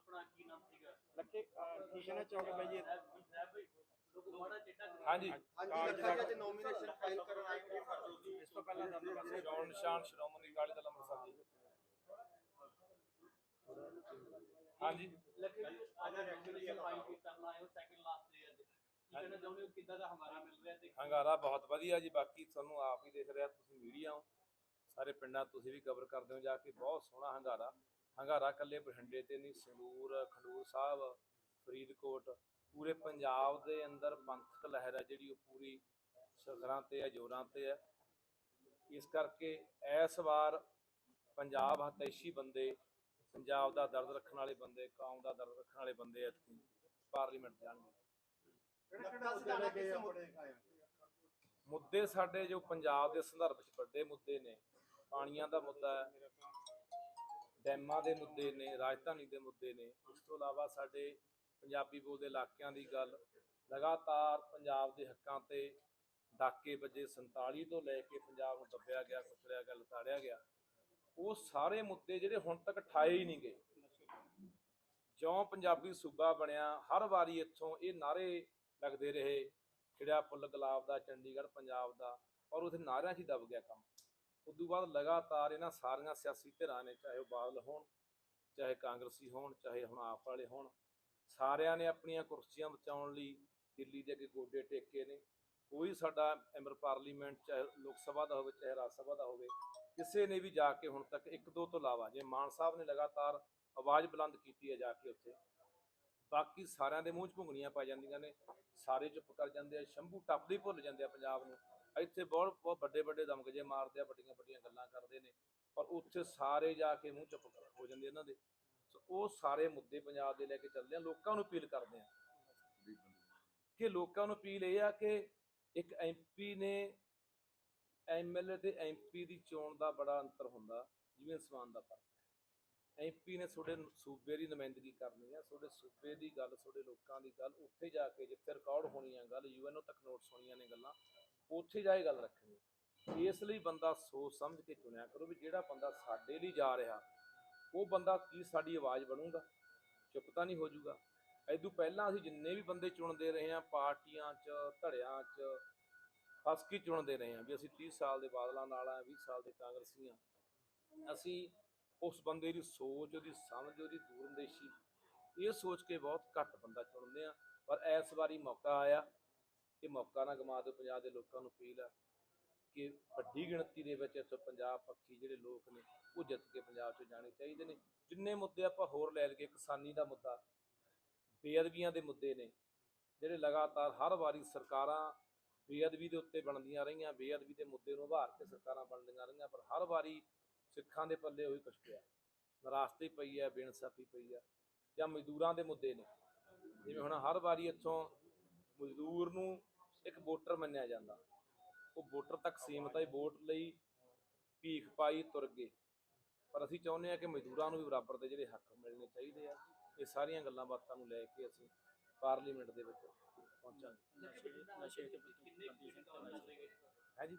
ਆਪਣਾ ਕੀ ਨਾਮ ਸੀਗਾ ਲੱਕੇ ਕਿਸ਼ਨ ਚੌਕ ਬਾਈ ਜੀ ਹਾਂਜੀ ਹਾਂਜੀ ਲੱਖਾ ਜੀ ਨੋਮੀਨੇਸ਼ਨ ਫਾਈਲ ਕਰਨ ਆਏ ਕਿ ਇਸ ਤੋਂ ਪਹਿਲਾਂ ਦਾਦਾ ਪਾਸੇ ਚੋਣ ਨਿਸ਼ਾਨ ਸ਼੍ਰੋਮਣੀ ਅਕਾਲੀ ਦਲ ਅੰਮ੍ਰਿਤਸਰ ਜੀ ਹਾਂਜੀ ਲੱਗੇ ਅੱਜ ਨੋਮੀਨੇਸ਼ਨ ਫਾਈਲ ਕਰਨਾ ਆਏ ਹੋ ਸੈਕਿੰਡ ਲਾਸਟ ਡੇ ਅੱਜ ਕੀ ਕਹਿਣਾ ਚਾਹੁੰਦੇ ਹੋ ਕਿੱਦਾਂ ਦਾ ਹਮਾਰਾ ਮਿਲ ਰਿਹਾ ਤੇ ਹੰਗਾਰਾ ਬਹੁਤ ਵਧੀਆ ਜੀ ਬਾਕੀ ਤੁਹਾਨੂੰ ਆਪ ਹੀ ਦੇਖ ਰਿਹਾ ਤੁਸੀਂ ਮੀਡੀਆ ਹੋ ਸਾਰੇ ਪਿੰਡਾਂ ਤੁਸੀਂ ਵੀ ਕਵਰ ਕਰਦੇ ਹੋ, ਜਾ ਕੇ ਬਹੁਤ ਸੋਹਣਾ ਹੰਗਾਰਾ। ਹੰਗਾਰਾ ਇਕੱਲੇ ਬਠਿੰਡੇ ਤੇ ਨਹੀਂ, ਸੰਗਰੂਰ, ਖਡੂਰ ਸਾਹਿਬ, ਫਰੀਦਕੋਟ, ਪੂਰੇ ਪੰਜਾਬ ਦੇ ਅੰਦਰ ਪੰਥਕ ਲਹਿਰ ਹੈ ਜਿਹੜੀ ਉਹ ਪੂਰੀ ਸਿਖਰਾਂ ਤੇ ਹੈ, ਜੋਰਾਂ ਤੇ ਹੈ। ਇਸ ਕਰਕੇ ਇਸ ਵਾਰ ਪੰਜਾਬ ਹਤੈਸ਼ੀ ਬੰਦੇ, ਪੰਜਾਬ ਦਾ ਦਰਦ ਰੱਖਣ ਵਾਲੇ ਬੰਦੇ, ਕੌਮ ਦਾ ਦਰਦ ਰੱਖਣ ਵਾਲੇ ਬੰਦੇ ਐਤਕੀ ਪਾਰਲੀਮੈਂਟ ਜਾਣਗੇ। ਮੁੱਦੇ ਸਾਡੇ ਜੋ ਪੰਜਾਬ ਦੇ ਸੰਦਰਭ ਵਿੱਚ ਵੱਡੇ ਮੁੱਦੇ ਨੇ ਪਾਣੀਆਂ ਦਾ ਮੁੱਦਾ ਹੈ। ਡੈਮਾਂ ਦੇ ਮੁੱਦੇ ਨੇ, ਰਾਜਧਾਨੀ ਦੇ ਮੁੱਦੇ ਨੇ। ਇਸ ਤੋਂ ਇਲਾਵਾ ਸਾਡੇ ਪੰਜਾਬੀ ਬੋਲਦੇ ਇਲਾਕਿਆਂ ਦੀ ਗੱਲ, ਲਗਾਤਾਰ ਪੰਜਾਬ ਦੇ ਹੱਕਾਂ ਤੇ ਡਾਕੇ ਵੱਜੇ 47 ਤੋਂ ਲੈ ਕੇ ਪੰਜਾਬ ਨੂੰ ਦੱਬਿਆ ਗਿਆ ਕੁਚਲਿਆ ਗਿਆ, ਲਤਾੜਿਆ ਗਿਆ, ਉਹ ਸਾਰੇ ਮੁੱਦੇ ਜਿਹੜੇ ਹੁਣ ਤੱਕ ਠਾਏ ਹੀ ਨਹੀਂ ਗਏ। ਜਿਉਂ ਪੰਜਾਬੀ ਸੂਬਾ ਬਣਿਆ, ਹਰ ਵਾਰੀ ਇੱਥੋਂ ਇਹ ਨਾਰੇ ਲੱਗਦੇ ਰਹੇ, ਖਿੜਿਆ ਫੁੱਲ ਗੁਲਾਬ ਦਾ, ਚੰਡੀਗੜ੍ਹ ਪੰਜਾਬ ਦਾ, ਔਰ ਉਥੇ ਨਾਰਿਆਂ 'ਚ ਹੀ ਦਬ ਗਿਆ ਕੰਮ। ਉਦੋਂ ਬਾਅਦ ਲਗਾਤਾਰ ਇਹਨਾਂ ਸਾਰੀਆਂ ਸਿਆਸੀ ਧਿਰਾਂ ਨੇ, ਚਾਹੇ ਉਹ ਬਾਦਲ ਹੋਣ, ਚਾਹੇ ਕਾਂਗਰਸੀ ਹੋਣ, ਚਾਹੇ ਹੁਣ ਆਪ ਵਾਲੇ ਹੋਣ, ਸਾਰਿਆਂ ਨੇ ਆਪਣੀਆਂ ਕੁਰਸੀਆਂ ਬਚਾਉਣ ਲਈ ਦਿੱਲੀ ਦੇ ਅੱਗੇ ਗੋਡੇ ਟੇਕੇ ਨੇ। ਕੋਈ ਸਾਡਾ ਮੈਂਬਰ ਪਾਰਲੀਮੈਂਟ, ਚਾਹੇ ਲੋਕ ਸਭਾ ਦਾ ਹੋਵੇ, ਚਾਹੇ ਰਾਜ ਸਭਾ ਦਾ ਹੋਵੇ, ਕਿਸੇ ਨੇ ਵੀ ਜਾ ਕੇ ਹੁਣ ਤੱਕ ਇੱਕ ਦੋ ਤੋਂ ਇਲਾਵਾ, ਜੇ ਮਾਨ ਸਾਹਿਬ ਨੇ ਲਗਾਤਾਰ ਆਵਾਜ਼ ਬੁਲੰਦ ਕੀਤੀ ਹੈ ਜਾ ਕੇ ਉੱਥੇ, ਬਾਕੀ ਸਾਰਿਆਂ ਦੇ ਮੂੰਹ 'ਚ ਘੁੰਗਣੀਆਂ ਪੈ ਜਾਂਦੀਆਂ ਨੇ, ਸਾਰੇ ਚੁੱਪ ਕਰ ਜਾਂਦੇ ਆ, ਸ਼ੰਭੂ ਟੱਪਦੇ ਹੀ ਭੁੱਲ ਜਾਂਦੇ ਆ ਪੰਜਾਬ ਨੂੰ। ਇੱਥੇ ਬਹੁਤ ਬਹੁਤ ਵੱਡੇ ਵੱਡੇ ਦਮਗਜੇ ਮਾਰਦੇ ਆ, ਵੱਡੀਆਂ ਵੱਡੀਆਂ ਗੱਲਾਂ ਕਰਦੇ ਨੇ, ਪਰ ਉੱਥੇ ਸਾਰੇ ਜਾ ਕੇ ਮੂੰਹ ਚੁੱਪ ਹੋ ਜਾਂਦੇ ਇਹਨਾਂ ਦੇ। ਸੋ ਉਹ ਸਾਰੇ ਮੁੱਦੇ ਪੰਜਾਬ ਦੇ ਲੈ ਕੇ ਚੱਲਦੇ ਆ, ਲੋਕਾਂ ਨੂੰ ਅਪੀਲ ਕਰਦੇ ਆ। ਕਿ ਲੋਕਾਂ ਨੂੰ ਅਪੀਲ ਇਹ ਆ ਕਿ ਇੱਕ ਐਮਪੀ ਨੇ ਐਮਐਲਏ ਤੇ ਐਮਪੀ ਦੀ ਚੋਣ ਦਾ ਬੜਾ ਅੰਤਰ ਹੁੰਦਾ, ਜਿਵੇਂ ਸਮਾਨ ਦਾ ਫ਼ਰਕ ਹੈ। ਐਮਪੀ ਨੇ ਤੁਹਾਡੇ ਸੂਬੇ ਦੀ ਨੁਮਾਇੰਦਗੀ ਕਰਨੀ ਆ, ਤੁਹਾਡੇ ਸੂਬੇ ਦੀ ਗੱਲ, ਤੁਹਾਡੇ ਲੋਕਾਂ ਦੀ ਗੱਲ, ਉੱਥੇ ਜਾ ਕੇ ਜਿੱਥੇ ਰਿਕਾਰਡ ਹੋਣੀ ਆ ਗੱਲ ਯੂਐਨਓ ਤੱਕ ਨੋਟਸ ਹੋਣੀਆਂ ਨੇ ਗੱਲਾਂ ਉੱਥੇ ਜਾ ਕੇ ਗੱਲ ਰੱਖਣੀ। ਇਸ ਲਈ ਬੰਦਾ ਸੋਚ ਸਮਝ ਕੇ ਚੁਣਿਆ ਕਰੋ ਵੀ ਜਿਹੜਾ ਬੰਦਾ ਸਾਡੇ ਲਈ ਜਾ ਰਿਹਾ, ਉਹ ਬੰਦਾ ਕੀ ਸਾਡੀ ਆਵਾਜ਼ ਬਣੂਗਾ? ਚੁੱਪ ਤਾਂ ਨਹੀਂ ਹੋ ਜਾਊਗਾ ਐਦੋਂ ਪਹਿਲਾਂ ਅਸੀਂ ਜਿੰਨੇ ਵੀ ਬੰਦੇ ਚੁਣਦੇ ਰਹੇ ਆ ਪਾਰਟੀਆਂ 'ਚ, ਧੜਿਆਂ 'ਚ ਫਸ ਕੇ ਚੁਣਦੇ ਰਹੇ ਆ ਵੀ ਅਸੀਂ 30 ਸਾਲ ਦੇ ਬਾਦਲਾਂ ਨਾਲ ਆ 20 ਸਾਲ ਦੇ ਕਾਂਗਰਸੀ ਆ ਅਸੀਂ ਉਸ ਬੰਦੇ ਦੀ ਸੋਚ, ਉਹਦੀ ਸਮਝ, ਉਹਦੀ ਦੂਰੰਦੇਸ਼ੀ, ਇਹ ਸੋਚ ਕੇ ਬਹੁਤ ਘੱਟ ਬੰਦਾ ਚੁਣਦੇ ਆ ਪਰ ਇਸ ਵਾਰੀ ਮੌਕਾ ਆਇਆ। ਇਹ ਮੌਕਾ ਨਾ ਗਵਾ ਦਿਓ, ਪੰਜਾਬ ਦੇ ਲੋਕਾਂ ਨੂੰ ਅਪੀਲ ਆ ਕਿ ਵੱਡੀ ਗਿਣਤੀ ਦੇ ਵਿੱਚ ਇੱਥੋਂ ਪੰਜਾਬ ਪੱਖੀ ਜਿਹੜੇ ਲੋਕ ਨੇ, ਉਹ ਜਿੱਤ ਕੇ ਪੰਜਾਬ 'ਚ ਜਾਣੇ ਚਾਹੀਦੇ ਨੇ। ਜਿੰਨੇ ਮੁੱਦੇ ਆਪਾਂ ਹੋਰ ਲੈ ਲਈਏ, ਕਿਸਾਨੀ ਦਾ ਮੁੱਦਾ, ਬੇਅਦਬੀਆਂ ਦੇ ਮੁੱਦੇ ਨੇ, ਜਿਹੜੇ ਲਗਾਤਾਰ ਹਰ ਵਾਰੀ ਸਰਕਾਰਾਂ ਬੇਅਦਬੀ ਦੇ ਉੱਤੇ ਬਣਦੀਆਂ ਰਹੀਆਂ, ਬੇਅਦਬੀ ਦੇ ਮੁੱਦੇ ਨੂੰ ਉਭਾਰ ਕੇ ਸਰਕਾਰਾਂ ਬਣਦੀਆਂ ਰਹੀਆਂ, ਪਰ ਹਰ ਵਾਰੀ ਸਿੱਖਾਂ ਦੇ ਪੱਲੇ ਉਹੀ ਕੁਛ ਪਿਆ। ਨਰਾਸਤੀ ਪਈ ਹੈ ਬੇਇਨਸਾਫੀ ਪਈ ਹੈ ਜਾਂ ਮਜ਼ਦੂਰਾਂ ਦੇ ਮੁੱਦੇ ਨੇ। ਜਿਵੇਂ ਹੁਣ ਹਰ ਵਾਰੀ ਇੱਥੋਂ ਮਜ਼ਦੂਰ ਨੂੰ ਇੱਕ ਵੋਟਰ ਮੰਨਿਆ ਜਾਂਦਾ। ਉਹ ਵੋਟਰ ਤੱਕ ਸੀਮਤ ਹੈ ਵੋਟ ਲਈ ਭੀਖ ਪਾਈ ਤੁਰ ਗਏ। ਪਰ ਅਸੀਂ ਚਾਹੁੰਦੇ ਹਾਂ ਕਿ ਮਜ਼ਦੂਰਾਂ ਨੂੰ ਵੀ ਬਰਾਬਰ ਦੇ ਜਿਹੜੇ ਹੱਕ ਮਿਲਣੇ ਚਾਹੀਦੇ ਆ। ਇਹ ਸਾਰੀਆਂ ਗੱਲਾਂ ਬਾਤਾਂ ਨੂੰ ਲੈ ਕੇ ਅਸੀਂ ਪਾਰਲੀਮੈਂਟ ਦੇ ਵਿੱਚ ਪਹੁੰਚਾਂਗੇ। ਨਸ਼ੇ ਤੇ ਕਿੰਨੇ ਹੈ ਜੀ?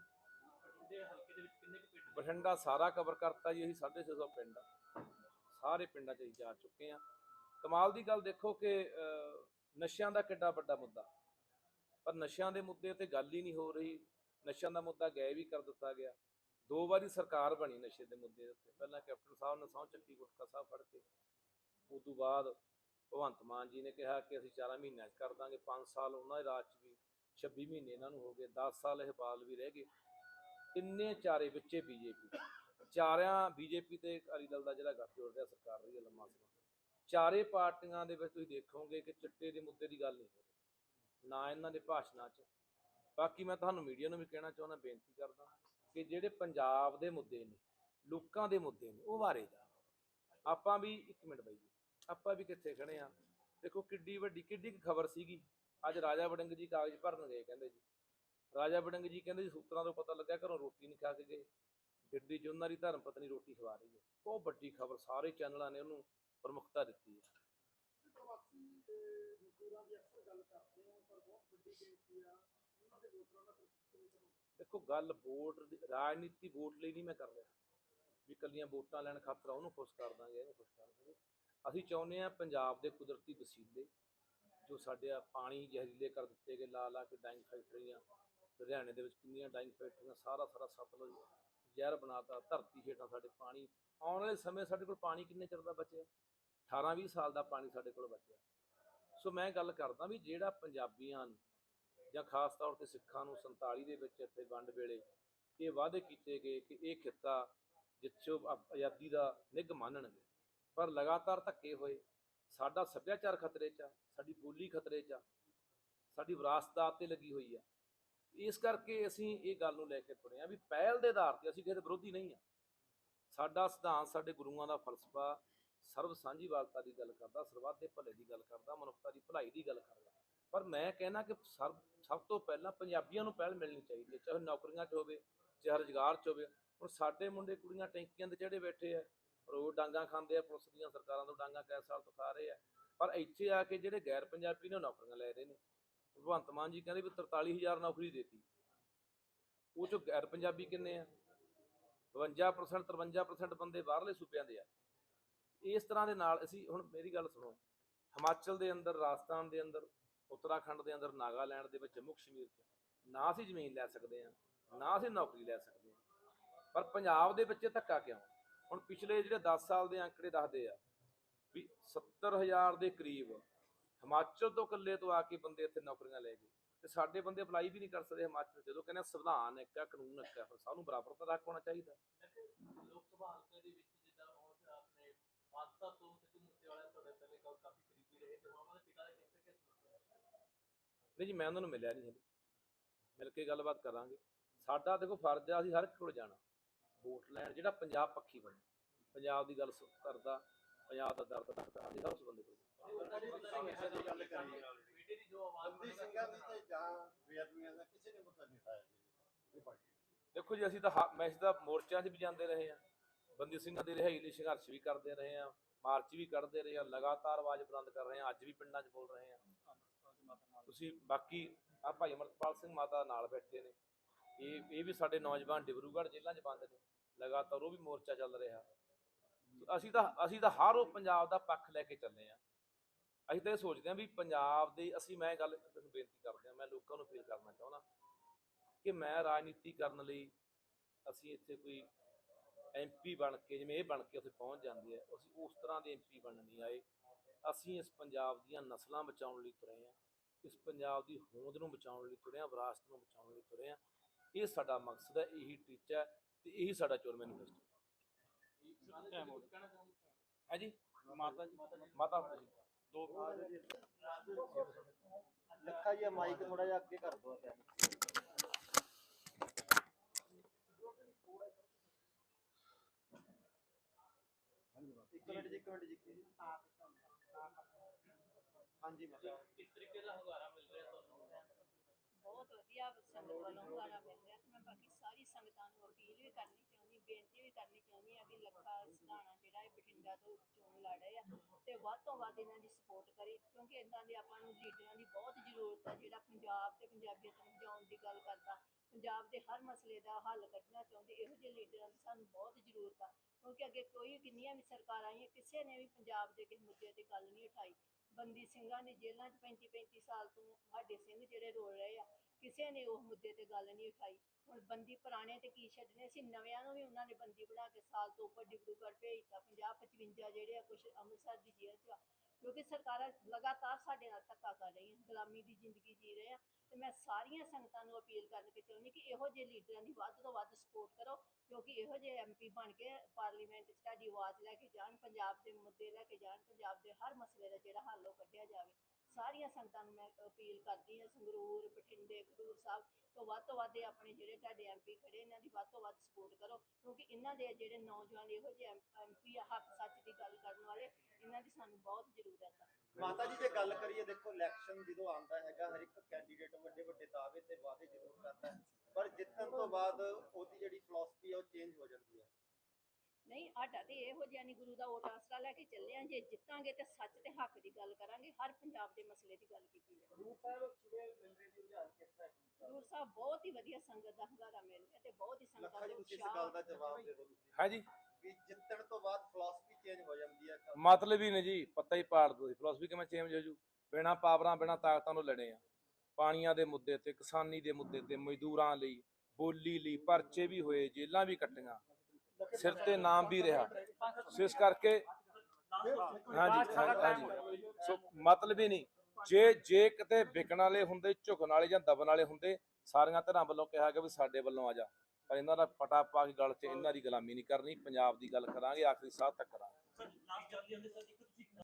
ਬਠਿੰਡਾ ਸਾਰਾ ਕਵਰ ਕਰਤਾ ਜੀ ਅਸੀਂ 650 ਪਿੰਡ। ਸਾਰੇ ਪਿੰਡਾਂ 'ਚ ਅਸੀਂ ਜਾ ਚੁੱਕੇ ਆ ਕਮਾਲ ਦੀ ਗੱਲ ਦੇਖੋ ਕਿ ਨਸ਼ਿਆਂ ਦਾ ਕਿੱਡਾ ਵੱਡਾ ਮੁੱਦਾ। ਪਰ ਨਸ਼ਿਆਂ ਦੇ ਮੁੱਦੇ ਤੇ ਗੱਲ ਹੀ ਨਹੀਂ ਹੋ ਰਹੀ। ਨਸ਼ਿਆਂ ਦਾ ਮੁੱਦਾ ਗਾਇਬ ਹੀ ਕਰ ਦਿੱਤਾ ਗਿਆ। ਦੋ ਵਾਰੀ ਸਰਕਾਰ ਬਣੀ ਨਸ਼ੇ ਦੇ ਮੁੱਦੇ ਉੱਤੇ। ਪਹਿਲਾਂ ਕੈਪਟਨ ਸਾਹਿਬ ਨੇ ਸਹੁੰ ਚੱਕੀ ਗੁਟਕਾ ਸਾਹਿਬ ਫੜ ਕੇ। ਉਸ ਤੋਂ ਬਾਅਦ ਭਗਵੰਤ ਮਾਨ ਜੀ ਨੇ ਕਿਹਾ ਕਿ ਅਸੀਂ 4 ਮਹੀਨਿਆਂ 'ਚ ਕਰ ਦਾਂਗੇ। 5 ਸਾਲ ਉਹਨਾਂ ਦੇ ਰਾਜ 'ਚ ਵੀ 26 ਮਹੀਨੇ ਇਹਨਾਂ ਨੂੰ ਹੋ ਗਏ। 10 ਸਾਲ ਇਹ ਬਾਲ ਵੀ ਰਹਿ ਗਏ। ਤਿੰਨੇ ਚਾਰੇ ਵਿੱਚੇ ਬੀਜੇਪੀ ਚਾਰਿਆਂ ਬੀਜੇਪੀ ਤੇ ਅਕਾਲੀ ਦਲ ਦਾ ਜਿਹੜਾ ਗੱਠਜੋੜ ਰਿਹਾ, ਸਰਕਾਰ ਰਹੀ ਹੈ ਲੰਮਾ ਸਮਾਂ। ਚਾਰੇ ਪਾਰਟੀਆਂ ਦੇ ਵਿੱਚ ਤੁਸੀਂ ਦੇਖੋਗੇ ਕਿ ਚਿੱਟੇ ਦੇ ਮੁੱਦੇ ਦੀ ਗੱਲ ਨਹੀਂ ਨਾ ਇਹਨਾਂ ਦੇ ਭਾਸ਼ਣਾਂ 'ਚ। ਬਾਕੀ ਮੈਂ ਤੁਹਾਨੂੰ ਮੀਡੀਆ ਨੂੰ ਵੀ ਕਹਿਣਾ ਚਾਹੁੰਦਾ, ਬੇਨਤੀ ਕਰਦਾ ਕਿ ਜਿਹੜੇ ਪੰਜਾਬ ਦੇ ਮੁੱਦੇ ਨੇ, ਲੋਕਾਂ ਦੇ ਮੁੱਦੇ ਨੇ, ਉਹ ਵਾਰੇ ਜਾ ਆਪਾਂ ਵੀ, ਇੱਕ ਮਿੰਟ ਬਾਈ ਜੀ, ਆਪਾਂ ਵੀ ਕਿੱਥੇ ਖੜੇ ਆ? ਦੇਖੋ, ਕਿੱਡੀ ਵੱਡੀ, ਕਿੱਡੀ ਖਬਰ ਸੀਗੀ। ਅੱਜ ਰਾਜਾ ਵੜਿੰਗ ਜੀ ਕਾਗਜ਼ ਭਰਨ ਗਏ, ਕਹਿੰਦੇ ਜੀ। ਰਾਜਾ ਵੜਿੰਗ ਜੀ ਕਹਿੰਦੇ ਜੀ, ਸੂਤਰਾਂ ਤੋਂ ਪਤਾ ਲੱਗਾ ਘਰੋਂ ਰੋਟੀ ਨਹੀਂ ਖਾ ਕੇ ਗਏ। ਗੱਡੀ 'ਚ ਉਹਨਾਂ ਦੀ ਧਰਮ ਪਤਨੀ ਰੋਟੀ ਖਵਾ ਰਹੀ ਹੈ। ਬਹੁਤ ਵੱਡੀ ਖਬਰ, ਸਾਰੇ ਚੈਨਲਾਂ ਨੇ ਉਹਨੂੰ ਪ੍ਰਮੁੱਖਤਾ ਦਿੱਤੀ ਹੈ। ਦੇਖੋ ਗੱਲ ਵੋਟ ਦੀ, ਰਾਜਨੀਤੀ ਵੋਟ ਲਈ ਨਹੀਂ ਮੈਂ ਕਰ ਰਿਹਾ। ਵੀ ਕੱਲੀਆਂ ਵੋਟਾਂ ਲੈਣ ਖਾਤਰ ਉਹਨੂੰ ਖੁਸ਼ ਕਰ ਦਾਂਗੇ, ਇਹਨੂੰ ਖੁਸ਼ ਕਰ ਦਾਂਗੇ। ਅਸੀਂ ਚਾਹੁੰਦੇ ਆ ਪੰਜਾਬ ਦੇ ਕੁਦਰਤੀ ਵਸੀਲੇ, ਜੋ ਸਾਡੇ ਆ ਪਾਣੀ ਜ਼ਹਿਰੀਲੇ ਕਰ ਦਿੱਤੇ ਗਏ ਲਾ ਲਾ ਕੇ ਡਾਈਂਗ ਫੈਕਟਰੀਆਂ, ਲੁਧਿਆਣੇ ਦੇ ਵਿੱਚ ਕਿੰਨੀਆਂ ਡਾਈਂਗ ਫੈਕਟਰੀਆਂ, ਸਾਰਾ ਸਾਰਾ ਸਤਲੁਜ ਜ਼ਹਿਰ ਬਣਾਤਾ, ਧਰਤੀ ਹੇਠਾਂ ਸਾਡੇ ਪਾਣੀ, ਆਉਣ ਵਾਲੇ ਸਮੇਂ ਸਾਡੇ ਕੋਲ ਪਾਣੀ ਕਿੰਨੇ ਚਿਰ ਦਾ ਬਚਿਆ? 18 20 ਸਾਲ ਦਾ ਪਾਣੀ ਸਾਡੇ ਕੋਲ ਬਚਿਆ। ਸੋ ਮੈਂ ਗੱਲ ਕਰਦਾ ਵੀ ਜਿਹੜਾ ਪੰਜਾਬੀਆਂ ਨੂੰ ਜਾਂ ਖਾਸ ਤੌਰ ਤੇ ਸਿੱਖਾਂ ਨੂੰ 47 ਦੇ ਵਿੱਚ ਇੱਥੇ ਵੰਡ ਵੇਲੇ ਇਹ ਵਾਅਦੇ ਕੀਤੇ ਗਏ ਕਿ ਇਹ ਖਿੱਤਾ ਜਿੱਥੋਂ ਆਜ਼ਾਦੀ ਦਾ ਨਿੱਘ ਮਾਣਨਗੇ ਪਰ ਲਗਾਤਾਰ ਧੱਕੇ ਹੋਏ। ਸਾਡਾ ਸੱਭਿਆਚਾਰ ਖਤਰੇ 'ਚ ਆ, ਸਾਡੀ ਬੋਲੀ ਖਤਰੇ 'ਚ ਆ, ਸਾਡੀ ਵਿਰਾਸਤ ਦਾ ਤੇ ਲੱਗੀ ਹੋਈ ਆ। ਇਸ ਕਰਕੇ ਅਸੀਂ ਇਹ ਗੱਲ ਨੂੰ ਲੈ ਕੇ ਤੁਰੇ ਆ ਵੀ ਪਹਿਲ ਦੇ ਆਧਾਰ ਤੇ ਅਸੀਂ ਕਿਸੇ ਦੇ ਵਿਰੋਧੀ ਨਹੀਂ ਆ। ਸਾਡਾ ਸਿਧਾਂਤ, ਸਾਡੇ ਗੁਰੂਆਂ ਦਾ ਫਲਸਫਾ ਸਰਬ ਸਾਂਝੀਵਾਲਤਾ ਦੀ ਗੱਲ ਕਰਦਾ, ਸਰਬੱਤ ਦੇ ਭਲੇ ਦੀ ਗੱਲ ਕਰਦਾ, ਮਨੁੱਖਤਾ ਦੀ ਭਲਾਈ ਦੀ ਗੱਲ ਕਰਦਾ। ਪਰ ਮੈਂ ਕਹਿਣਾ ਕਿ ਸਭ ਸਭ ਤੋਂ ਪਹਿਲਾਂ ਪੰਜਾਬੀਆਂ ਨੂੰ ਪਹਿਲ ਮਿਲਣੀ ਚਾਹੀਦੀ ਹੈ, ਚਾਹੇ ਨੌਕਰੀਆਂ 'ਚ ਹੋਵੇ, ਚਾਹੇ ਰੁਜ਼ਗਾਰ 'ਚ ਹੋਵੇ। ਹੁਣ ਸਾਡੇ ਮੁੰਡੇ ਕੁੜੀਆਂ ਟੈਂਕੀਆਂ ਦੇ ਚੜੇ ਬੈਠੇ ਆ ਰੋਜ਼ ਡਾਂਗਾ ਖਾਂਦੇ ਆ, ਪੁਲਿਸ ਦੀਆਂ ਸਰਕਾਰਾਂ ਤੋਂ ਡਾਂਗਾ ਕੈ ਸਾਲ ਤੋਂ ਖਾ ਰਹੇ ਆ। ਪਰ ਇੱਥੇ ਆ ਕੇ ਜਿਹੜੇ ਗੈਰ ਪੰਜਾਬੀ ਨੇ ਉਹ ਨੌਕਰੀਆਂ ਲੈ ਰਹੇ ਨੇ। ਭਗਵੰਤ ਮਾਨ ਜੀ ਕਹਿੰਦੇ ਵੀ 43000 ਨੌਕਰੀ ਦੇਤੀ। ਉਹ ਚੋਂ ਗੈਰ ਪੰਜਾਬੀ ਕਿੰਨੇ ਆ? 52% 53% ਬੰਦੇ ਬਾਹਰਲੇ ਸੂਬਿਆਂ ਦੇ ਆ। ਇਸ ਤਰ੍ਹਾਂ ਦੇ ਨਾਲ ਅਸੀਂ, ਹੁਣ ਮੇਰੀ ਗੱਲ ਸੁਣੋ। ਹਿਮਾਚਲ ਦੇ ਅੰਦਰ, ਰਾਜਸਥਾਨ ਦੇ ਅੰਦਰ ਉੱਤਰਾਖੰਡ ਦੇ ਅੰਦਰ ਨਾਗਾਲੈਂਡ ਦੇ ਵਿੱਚ ਜੰਮੂ ਕਸ਼ਮੀਰ 'ਚ ਨਾ ਅਸੀਂ ਜ਼ਮੀਨ ਲੈ ਸਕਦੇ ਆ ਨਾ ਅਸੀਂ ਨੌਕਰੀ ਲੈ ਸਕਦੇ ਆ ਪਰ ਪੰਜਾਬ ਦੇ ਵਿੱਚ ਇਹ ਧੱਕਾ ਕਿਉਂ? ਹੁਣ ਪਿਛਲੇ ਜਿਹੜੇ 10 ਸਾਲ ਦੇ ਅੰਕੜੇ ਦੱਸਦੇ ਆ ਵੀ 70000 ਦੇ ਕਰੀਬ ਹਿਮਾਚਲ ਤੋਂ ਇਕੱਲੇ ਤੋਂ ਆ ਕੇ ਬੰਦੇ ਇੱਥੇ ਨੌਕਰੀਆਂ ਲੈ ਗਏ ਤੇ ਸਾਡੇ ਬੰਦੇ ਅਪਲਾਈ ਵੀ ਨਹੀਂ ਕਰ ਸਕਦੇ ਹਿਮਾਚਲ। ਜਦੋਂ ਕਹਿੰਦੇ ਸੰਵਿਧਾਨ ਇੱਕ ਆ ਕਾਨੂੰਨ ਇੱਕ ਆ ਫਿਰ ਸਭ ਨੂੰ ਬਰਾਬਰ ਦਾ ਹੱਕ ਹੋਣਾ ਚਾਹੀਦਾ। ਲੋਕ ਸਭਾ ਹਲਕੇ ਦੇ ਵਿੱਚ ਜਿੱਦਾਂ ਹੁਣ ਆਪਣੇ ਹਾਦਸਾ ਤੋਂ ਸਿੱਧੂ ਮੂਸੇਵਾਲਾ ਤੁਹਾਡੇ ਪਹਿਲੇ ਕਾਫੀ ਕਰੀਬੀ ਰਹੇ ਤੇ ਉਹਨਾਂ ਦੇ ਪਿਤਾ ਨਹੀਂ ਜੀ ਮੈਂ ਉਹਨਾਂ ਨੂੰ ਮਿਲਿਆ ਨਹੀਂ ਹਲੇ ਮਿਲ ਕੇ ਗੱਲਬਾਤ ਕਰਾਂਗੇ। ਸਾਡਾ ਦੇਖੋ ਫਰਜ਼ ਆ ਅਸੀਂ ਹਰ ਇੱਕ ਕੋਲ ਜਾਣਾ। ਵੋਟ ਲੈਣ ਜਿਹੜਾ ਪੰਜਾਬ ਪੱਖੀ ਬਣੇ। ਪੰਜਾਬ ਦੀ ਗੱਲ ਸੁ- ਕਰਦਾ ਪੰਜਾਬ ਦਾ ਦਰਦ ਰੱਖਦਾ ਅਸੀਂ ਹਰ ਉਸ ਬੰਦੇ ਕੋਲ। ਬੇਟੇ ਦੀ ਜੋ ਆਵਾਜ਼ ਬੰਦੀ ਸਿੰਘਾਂ ਦੀ ਤੇ ਜਾਂ ਬੇਅਦਬੀਆਂ ਦਾ ਕਿਸੇ ਨੇ ਮੁੱਦਾ ਨਹੀਂ ਉਠਾਇਆ ਜੀ। ਇਹ ਪਾਰਟੀ ਦੇਖੋ ਜੀ ਅਸੀਂ ਤਾਂ ਹਾ- ਮੈਂ ਤਾਂ ਮੋਰਚਿਆਂ 'ਚ ਵੀ ਜਾਂਦੇ ਰਹੇ ਆ ਬੰਦੀ ਸਿੰਘਾਂ ਦੀ ਰਿਹਾਈ ਲਈ ਸੰਘਰਸ਼ ਵੀ ਕਰਦੇ ਰਹੇ ਆ ਮਾਰਚ ਵੀ ਕੱਢਦੇ ਰਹੇ ਆ ਲਗਾਤਾਰ ਆਵਾਜ਼ ਬੁਲੰਦ ਕਰ ਰਹੇ ਆ ਅੱਜ ਵੀ ਪਿੰਡਾਂ 'ਚ ਬੋਲ ਰਹੇ ਆ ਤੁਸੀਂ ਬਾਕੀ ਆ ਭਾਈ ਅਮਰਪਾਲ ਸਿੰਘ ਮਾਤਾ ਨਾਲ ਬੈਠੇ ਨੇ। ਇਹ ਇਹ ਵੀ ਸਾਡੇ ਨੌਜਵਾਨ ਡਿਬਰੂਗੜ੍ਹ ਜ਼ਿਲ੍ਹਾ 'ਚ ਬੰਦ ਨੇ। ਲਗਾਤਾਰ ਉਹ ਵੀ ਮੋਰਚਾ ਚੱਲ ਰਿਹਾ। ਅਸੀਂ ਤਾਂ ਅਸੀਂ ਤਾਂ ਹਰ ਉਹ ਪੰਜਾਬ ਦਾ ਪੱਖ ਲੈ ਕੇ ਚੱਲੇ ਆ ਅਸੀਂ ਤਾਂ ਇਹ ਸੋਚਦੇ ਆ ਵੀ ਪੰਜਾਬ ਦੇ, ਅਸੀਂ ਮੈਂ ਗੱਲ ਤੁਹਾਨੂੰ ਬੇਨਤੀ ਕਰਦੇ ਆ ਮੈਂ ਲੋਕਾਂ ਨੂੰ ਅਪੀਲ ਕਰਨਾ ਚਾਹੁੰਦਾ ਕਿ ਮੈਂ ਰਾਜਨੀਤੀ ਕਰਨ ਲਈ ਅਸੀਂ ਇੱਥੇ ਕੋਈ ਐਮਪੀ ਬਣ ਕੇ, ਜਿਵੇਂ ਇਹ ਬਣ ਕੇ ਉੱਥੇ ਪਹੁੰਚ ਜਾਂਦੇ ਆ, ਅਸੀਂ ਉਸ ਤਰ੍ਹਾਂ ਦੇ ਐਮਪੀ ਬਣਨ ਨਹੀਂ ਆਏ। ਅਸੀਂ ਇਸ ਪੰਜਾਬ ਦੀਆਂ ਨਸਲਾਂ ਬਚਾਉਣ ਲਈ ਤੁਰੇ ਆ ਇਸ ਪੰਜਾਬ ਦੀ ਹੋਂਦ ਨੂੰ ਬਚਾਉਣ ਲਈ ਤੁਰੇ ਆ ਵਿਰਾਸਤ ਨੂੰ ਬਚਾਉਣ ਲਈ ਤੁਰੇ ਆ। ਇਹ ਸਾਡਾ ਮਕਸਦ ਹੈ ਇਹੀ ਟੀਚਾ ਹੈ ਤੇ ਇਹੀ ਸਾਡਾ ਚੋਣ ਮੈਨੀਫੈਸਟੋ। ਹੈ ਜੀ। ਮਾਤਾ ਜੀ। ਮਾਤਾ ਦੋ ਲੱਖਾ ਜੀ ਮਾਈਕ ਥੋੜਾ ਜਿਹਾ ਅੱਗੇ ਕਰ ਦੋ ਇੱਕ ਮਿੰਟ ਜੀ ਇੱਕ ਮਿੰਟ ਜੀ। ਹਾਂਜੀ ਮਾਤਾ ਕਿਸ ਤਰੀਕੇ ਦਾ ਹੰਗਾਰਾ ਮਿਲ ਰਿਹਾ ਤੁਹਾਨੂੰ? ਬਹੁਤ ਵਧੀਆ ਸੰਗਤ ਵੱਲੋਂ ਹੁੰਗਾਰਾ ਮਿਲ ਰਿਹਾ ਤੇ ਮੈਂ ਬਾਕੀ ਸਾਰੀ ਸੰਗਤਾਂ ਨੂੰ ਅਪੀਲ ਵੀ ਕਰਨੀ ਚਾਹੁੰਦੀ ਬੇਨਤੀ ਵੀ ਕਰਨੀ ਚਾਹੁੰਦੀ ਆ ਕਿ ਲੱਖਾ ਸਧਾਣਾ ਜਿਹੜਾ ਇਹ ਬਠਿੰਡਾ ਤੋਂ ਚੋਣ ਲੜ ਰਹੇ ਆ ਤੇ ਵੱਧ ਤੋਂ ਵੱਧ ਇਹਨਾਂ ਦੀ ਸਪੋਰਟ ਕਰੇ ਕਿਉਂਕਿ ਇਦਾਂ ਦੇ ਆਪਾਂ ਨੂੰ ਲੀਡਰਾਂ ਦੀ ਬਹੁਤ ਜ਼ਰੂਰਤ ਆ, ਜਿਹੜਾ ਪੰਜਾਬ ਤੇ ਪੰਜਾਬੀਅਤ ਨੂੰ ਬਚਾਉਣ ਦੀ ਗੱਲ ਕਰਦਾ। ਪੰਜਾਬ ਦੇ ਹਰ ਮਸਲੇ ਦਾ ਹੱਲ ਕੱਢਣਾ ਚਾਹੁੰਦੇ, ਇਹੋ ਜਿਹੇ ਲੀਡਰਾਂ ਦੀ ਸਾਨੂੰ ਬਹੁਤ ਜ਼ਰੂਰਤ ਆ। ਕਿਉਂਕਿ ਅੱਗੇ ਕੋਈ ਕਿੰਨੀਆਂ ਵੀ ਸਰਕਾਰਾਂ ਆਈਆਂ, ਕਿਸੇ ਨੇ ਵੀ ਪੰਜਾਬ ਦੇ ਕਿਸੇ ਮੁੱਦੇ ਤੇ ਗੱਲ ਨਹੀਂ ਉਠਾਈ। ਬੰਦੀ ਸਿੰਘਾਂ ਨੇ ਜੇਲ੍ਹਾਂ 'ਚ 35 35 ਸਾਲ ਤੋਂ ਸਾਡੇ ਸਿੰਘ ਜਿਹੜੇ ਰੋਲ ਰਹੇ ਆ, ਕਿਸੇ ਨੇ ਉਹ ਮੁੱਦੇ ਤੇ ਗੱਲ ਨਹੀਂ ਉਠਾਈ। ਹੁਣ ਬੰਦੀ ਪੁਰਾਣੇ ਤੇ ਕੀ ਛੱਡਨੇ? ਸੀ ਨਵਿਆਂ ਨੂੰ ਵੀ ਉਹਨਾਂ ਨੇ ਬੰਦੀ ਬਣਾ ਕੇ ਸਾਲ ਤੋਂ ਉੱਪਰ ਡਿਬਰੂਗੜ੍ਹ ਭੇਜਤਾ। 50 55 ਜਿਹੜੇ ਆ ਕੁਝ ਅੰਮ੍ਰਿਤਸਰ ਦੀ ਜੇਲ੍ਹ 'ਚ ਕਿਉਂਕਿ ਸਰਕਾਰਾਂ ਲਗਾਤਾਰ ਸਾਡੇ ਨਾਲ ਧੱਕਾ ਕਰ ਰਹੀਆਂ, ਗੁਲਾਮੀ ਦੀ ਜ਼ਿੰਦਗੀ ਜੀ ਰਹੇ ਆ ਤੇ ਮੈਂ ਸਾਰੀਆਂ ਸੰਗਤਾਂ ਨੂੰ ਅਪੀਲ ਕਰਕੇ ਚਾਹੁੰਦੀ ਕਿ ਇਹੋ ਜਿਹੇ ਲੀਡਰਾਂ ਦੀ ਵੱਧ ਤੋਂ ਵੱਧ ਸਪੋਰਟ ਕਰੋ, ਕਿਉਂਕਿ ਇਹੋ ਜਿਹੇ ਐਮਪੀ ਬਣ ਕੇ ਪਾਰਲੀਮੈਂਟ 'ਚ ਤੁਹਾਡੀ ਆਵਾਜ਼ ਲੈ ਕੇ ਜਾਣ, ਪੰਜਾਬ ਦੇ ਮੁੱਦੇ ਲੈ ਕੇ ਜਾਣ, ਪੰਜਾਬ ਦੇ ਹਰ ਮਸਲੇ ਦਾ ਜਿਹੜਾ ਹੱਲ ਉਹ ਕੱਢਿਆ ਜਾਵੇ। ਸਾਰੀਆਂ ਸੰਗਤਾਂ ਨੂੰ ਮੈਂ ਅਪੀਲ ਕਰਦੀ ਹਾਂ, ਸੰਗਰੂਰ, ਬਠਿੰਡੇ, ਖਡੂਰ ਸਾਹਿਬ ਤੋਂ ਵੱਧ ਤੋਂ ਵੱਧ ਆਪਣੇ ਜਿਹੜੇ ਤੁਹਾਡੇ ਐਮਪੀ ਖੜੇ, ਇਹਨਾਂ ਦੀ ਵੱਧ ਤੋਂ ਵੱਧ ਸਪੋਰਟ ਕਰੋ, ਕਿਉਂਕਿ ਇਹਨਾਂ ਦੇ ਜਿਹੜੇ ਨੌਜਵਾਨ ਇਹੋ ਜਿਹੇ ਐਮਪੀ ਆ, ਹੱਕ ਸੱਚ ਦੀ ਗੱਲ ਕਰਨ ਵਾਲੇ, ਇਹਨਾਂ ਦੀ ਸਾਨੂੰ ਬਹੁਤ ਜ਼ਰੂਰਤ ਹੈ ਮਾਤਾ ਜੀ, ਜੇ ਗੱਲ ਕਰੀਏ, ਦੇਖੋ ਇਲੈਕਸ਼ਨ ਜਦੋਂ ਆਉਂਦਾ ਹੈਗਾ, ਹਰ ਇੱਕ ਕੈਂਡੀਡੇਟ ਵੱਡੇ ਵੱਡੇ ਦਾਅਵੇ ਤੇ ਵਾਅਦੇ ਜ਼ਰੂਰ ਕਰਦਾ ਪਰ ਜਿੱਤਣ ਤੋਂ ਬਾਅਦ ਉਹਦੀ ਜਿਹੜੀ ਫਿਲਾਸਫੀ ਹੈ ਉਹ ਚੇਂਜ ਹੋ ਜਾਂਦੀ ਹੈ। ਨਹੀਂ ਸਾਡਾ ਤੇ ਇਹੋ ਜਿਹਾ ਨਹੀਂ ਗੁਰੂ ਦਾ ਓਟ ਆਸਰਾ ਲੈ ਕੇ ਚੱਲੇ ਆਂ ਜੇ ਜਿੱਤਾਂਗੇ ਤੇ ਸੱਚ ਤੇ ਹੱਕ ਦੀ ਗੱਲ ਕਰਾਂਗੇ ਹਰ ਪੰਜਾਬ ਦੇ ਮਸਲੇ ਦੀ ਗੱਲ ਕੀਤੀ ਜਾਵੇ। ਗੁਰੂ ਸਾਹਿਬ ਕਿਵੇਂ ਮਿਲ ਰਹੇ ਦੀ ਰੁਝਾਨ ਕਿਸ ਤਰ੍ਹਾਂ ਹੈ? ਗੁਰੂ ਸਾਹਿਬ? ਬਹੁਤ ਹੀ ਵਧੀਆ ਸੰਗਤ ਦਾ ਹੰਗਾਰਾ ਮਿਲ ਰਿਹਾ ਤੇ ਬਹੁਤ ਹੀ ਲੱਖਾ ਸੰਗਤਾਂ ਜੀ ਦੇ ਤੁਸੀਂ ਇਸ ਉਤਸ਼ਾਹ ਗੱਲ ਦਾ ਜਵਾਬ ਦੇ ਦਿਓ ਤੁਸੀਂ। ਹੈ ਜੀ ਵੀ ਜਿੱਤਣ ਤੋਂ ਬਾਅਦ ਫਲਸਫੀ ਚੇਂਜ ਹੋ ਜਾਂਦੀ ਹੈ। ਮਤਲਬ ਹੀ ਨਹੀਂ ਜੀ ਪੱਤਾ ਹੀ ਪਾੜ ਦੋ ਫਿਲਾਸਫੀ ਕਿਵੇਂ ਚੇਂਜ ਹੋ ਜੂ? ਬਿਨਾ ਪਾਵਰਾਂ ਬਿਨਾ ਤਾਕਤਾਂ ਨੂੰ ਲੜੇ ਆ। ਪਾਣੀਆਂ ਦੇ ਮੁੱਦੇ ਤੇ ਕਿਸਾਨੀ ਦੇ ਮੁੱਦੇ ਤੇ ਮਜ਼ਦੂਰਾਂ ਲਈ ਬੋਲੀ ਲਈ ਪਰਚੇ ਵੀ ਹੋਏ ਜੇਲਾਂ ਵੀ ਕੱਟੀਆਂ। ਸਿਰ ਤੇ ਨਾਮ ਵੀ ਰਿਹਾ। ਸੋ ਇਸ ਕਰਕੇ ਹਾਂਜੀ ਹਾਂਜੀ ਸੋ ਮਤਲਬ ਹੀ ਨਹੀਂ। ਜੇ ਜੇ ਕਿਤੇ ਵਿਕਣ ਵਾਲੇ ਹੁੰਦੇ, ਝੁਕਣ ਵਾਲੇ ਜਾਂ ਦਬਣ ਵਾਲੇ ਹੁੰਦੇ, ਸਾਰੀਆਂ ਧਿਰਾਂ ਵੱਲੋਂ ਕਿਹਾ ਗਿਆ ਵੀ ਸਾਡੇ ਵੱਲੋਂ ਆ ਜਾ। ਪਰ ਇਹਨਾਂ ਦਾ ਪਟਾ ਪਾ ਕੇ ਗਲ 'ਚ ਇਹਨਾਂ ਦੀ ਗੁਲਾਮੀ ਨਹੀਂ ਕਰਨੀ। ਪੰਜਾਬ ਦੀ ਗੱਲ ਕਰਾਂਗੇ, ਆਖਰੀ ਸਾਹ ਤੱਕ ਕਰਾਂਗੇ।